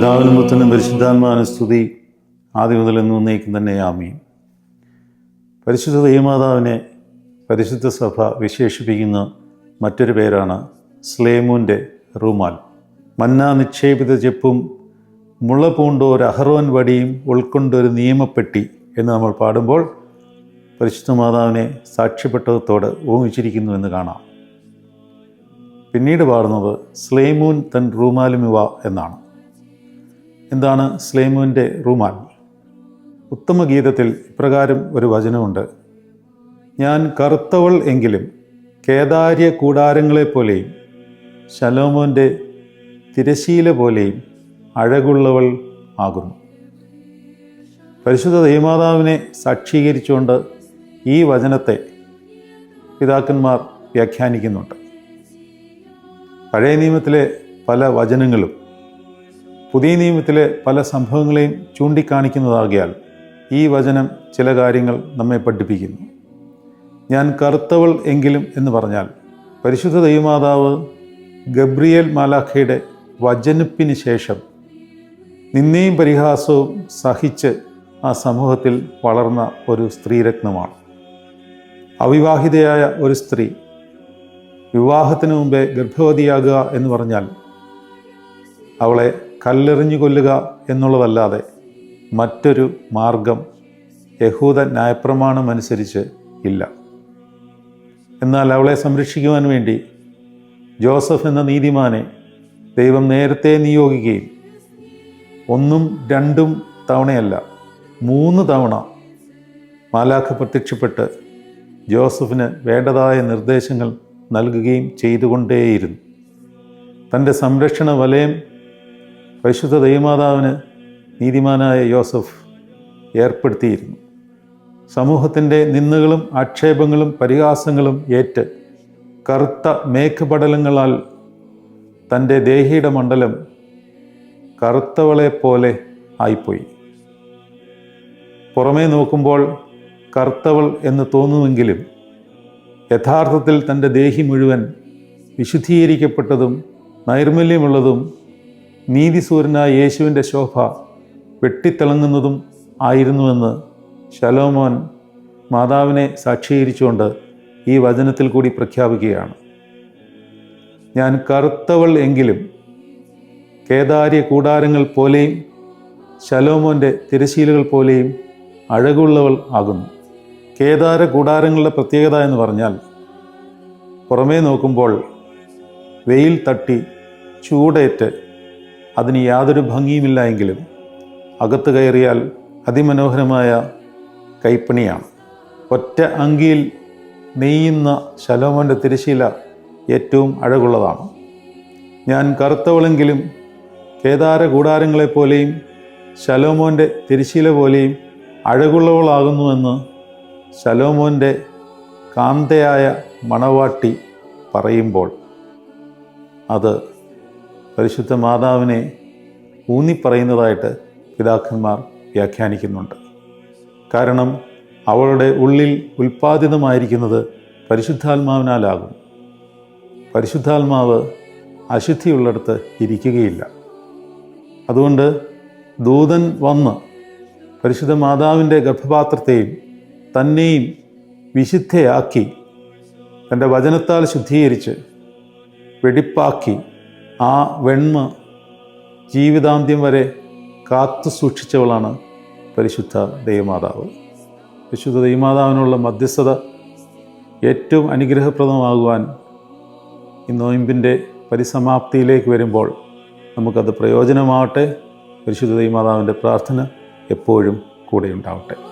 പിതാവിനും പുത്രനും പരിശുദ്ധാത്മാവിന് സ്തുതി. ആദ്യം മുതൽ എന്ന് എന്നേക്കും തന്നെ ആമീൻ. പരിശുദ്ധ ദൈവമാതാവിനെ പരിശുദ്ധ സഭ വിശേഷിപ്പിക്കുന്ന മറ്റൊരു പേരാണ് സ്ലേമൂന്റെ റൂമാൽ. മന്ന നിക്ഷേപിത ചെപ്പും മുള പൂണ്ടോർ അഹറോൻ വടിയും ഉൾക്കൊണ്ടൊരു നിയമപ്പെട്ടി എന്ന് നമ്മൾ പാടുമ്പോൾ പരിശുദ്ധ മാതാവിനെ സാക്ഷ്യപ്പെട്ടതോട് ഓമിച്ചിരിക്കുന്നു എന്ന് കാണാം. പിന്നീട് പാടുന്നത് സ്ലേമൂൻ തൻ റൂമാലുമിവ എന്നാണ്. എന്താണ് സ്ലേമുവിന്റെ റുമാൻ? ഉത്തമഗീതത്തിൽ ഇപ്രകാരം ഒരു വചനമുണ്ട്. ഞാൻ കറുത്തവൾ എങ്കിലും കേദാര്യ കൂടാരങ്ങളെപ്പോലെയും ശലോമോന്റെ തിരശീല പോലെയും അഴകുള്ളവൾ ആകുന്നു. പരിശുദ്ധ ദൈവമാതാവിനെ സാക്ഷീകരിച്ചുകൊണ്ട് ഈ വചനത്തെ പിതാക്കന്മാർ വ്യാഖ്യാനിക്കുന്നുണ്ട്. പഴയ നിയമത്തിലെ പല വചനങ്ങളും പുതിയ നിയമത്തിലെ പല സംഭവങ്ങളെയും ചൂണ്ടിക്കാണിക്കുന്നതാകിയാൽ ഈ വചനം ചില കാര്യങ്ങൾ നമ്മെ പഠിപ്പിക്കുന്നു. ഞാൻ കറുത്തവൾ എങ്കിലും എന്ന് പറഞ്ഞാൽ പരിശുദ്ധ ദൈവമാതാവ് ഗബ്രിയേൽ മാലാഖയുടെ വചനപ്പിന് ശേഷം നിന്നെയും പരിഹാസവും സഹിച്ച് ആ സമൂഹത്തിൽ വളർന്ന ഒരു സ്ത്രീരത്നമാണ്. അവിവാഹിതയായ ഒരു സ്ത്രീ വിവാഹത്തിന് മുമ്പേ ഗർഭവതിയാകുക എന്ന് പറഞ്ഞാൽ അവളെ കല്ലെറിഞ്ഞു കൊല്ലുക എന്നുള്ളതല്ലാതെ മറ്റൊരു മാർഗം യഹൂദ ന്യായപ്രമാണം അനുസരിച്ച് ഇല്ല. എന്നാൽ അവളെ സംരക്ഷിക്കുവാൻ വേണ്ടി ജോസഫ് എന്ന നീതിമാനെ ദൈവം നേരത്തെ നിയോഗിക്കുകയും ഒന്നും രണ്ടും തവണയല്ല മൂന്ന് തവണ മാലാഖ പ്രത്യക്ഷപ്പെട്ട് ജോസഫിന് വേണ്ടതായ നിർദ്ദേശങ്ങൾ നൽകുകയും ചെയ്തുകൊണ്ടേയിരുന്നു. തന്റെ സംരക്ഷണ വലയം പരിശുദ്ധ ദൈവമാതാവിന് നീതിമാനായ യോസഫ് ഏർപ്പെടുത്തിയിരുന്നു. സമൂഹത്തിന്റെ നിന്നുകളും ആക്ഷേപങ്ങളും പരിഹാസങ്ങളും ഏറ്റ് കറുത്ത മേഘപടലങ്ങളാൽ തന്റെ ദേഹിയുടെ മണ്ഡലം കറുത്തവളെ പോലെ ആയിപ്പോയി. പുറമേ നോക്കുമ്പോൾ കറുത്തവൾ എന്ന് തോന്നുമെങ്കിലും യഥാർത്ഥത്തിൽ തന്റെ ദേഹി മുഴുവൻ വിശുദ്ധീകരിക്കപ്പെട്ടതും നൈർമല്യമുള്ളതും നീതിസൂരനായ യേശുവിന്റെ ശോഭ വെട്ടിത്തിളങ്ങുന്നതും ആയിരുന്നുവെന്ന് ശലോമോൻ മാതാവിനെ സാക്ഷീകരിച്ചുകൊണ്ട് ഈ വചനത്തിൽ കൂടി പ്രഖ്യാപിക്കുകയാണ്. ഞാൻ കറുത്തവൾ എങ്കിലും കേദാര്യ കൂടാരങ്ങൾ പോലെയും ശലോമോന്റെ തിരശീലകൾ പോലെയും അഴകുള്ളവൾ ആകുന്നു. കേദാര കൂടാരങ്ങളുടെ പ്രത്യേകത എന്ന് പറഞ്ഞാൽ പുറമേ നോക്കുമ്പോൾ വെയിൽ തട്ടി ചൂടേറ്റ് അതിന് യാതൊരു ഭംഗിയുമില്ല എങ്കിലും അകത്ത് കയറിയാൽ അതിമനോഹരമായ കൈപ്പണിയാണ്. ഒറ്റ അങ്കിയിൽ നെയ്യുന്ന ശലോമോന്റെ തിരശീല ഏറ്റവും അഴകുള്ളതാണ്. ഞാൻ കറുത്തവളെങ്കിലും കേദാര കൂടാരങ്ങളെപ്പോലെയും ശലോമോന്റെ തിരശീല പോലെയും അഴകുള്ളവളാകുന്നുവെന്ന് ശലോമോന്റെ കാന്തയായ മണവാട്ടി പറയുമ്പോൾ അത് പരിശുദ്ധ മാതാവിനെ ഊന്നിപ്പറയുന്നതായിട്ട് പിതാക്കന്മാർ വ്യാഖ്യാനിക്കുന്നുണ്ട്. കാരണം അവളുടെ ഉള്ളിൽ ഉൽപ്പാദിതമായിരിക്കുന്നത് പരിശുദ്ധാത്മാവിനാലാകും. പരിശുദ്ധാത്മാവ് അശുദ്ധിയുള്ളിടത്ത് ഇരിക്കുകയില്ല. അതുകൊണ്ട് ദൂതൻ വന്ന് പരിശുദ്ധ മാതാവിന്റെ ഗർഭപാത്രത്തെയും തന്നെയും വിശുദ്ധയാക്കി തന്റെ വചനത്താൽ ശുദ്ധീകരിച്ച് വെടിപ്പാക്കി ആ വെണ്മ ജീവിതാന്ത്യം വരെ കാത്തു സൂക്ഷിച്ചവളാണ് പരിശുദ്ധ ദൈവമാതാവ്. പരിശുദ്ധ ദൈവമാതാവിനുള്ള മധ്യസ്ഥത ഏറ്റവും അനുഗ്രഹപ്രദമാകുവാൻ ഈ നോയമ്പിന്റെ പരിസമാപ്തിയിലേക്ക് വരുമ്പോൾ നമുക്കത് പ്രയോജനമാവട്ടെ. പരിശുദ്ധ ദൈവമാതാവിന്റെ പ്രാർത്ഥന എപ്പോഴും കൂടെ ഉണ്ടാവട്ടെ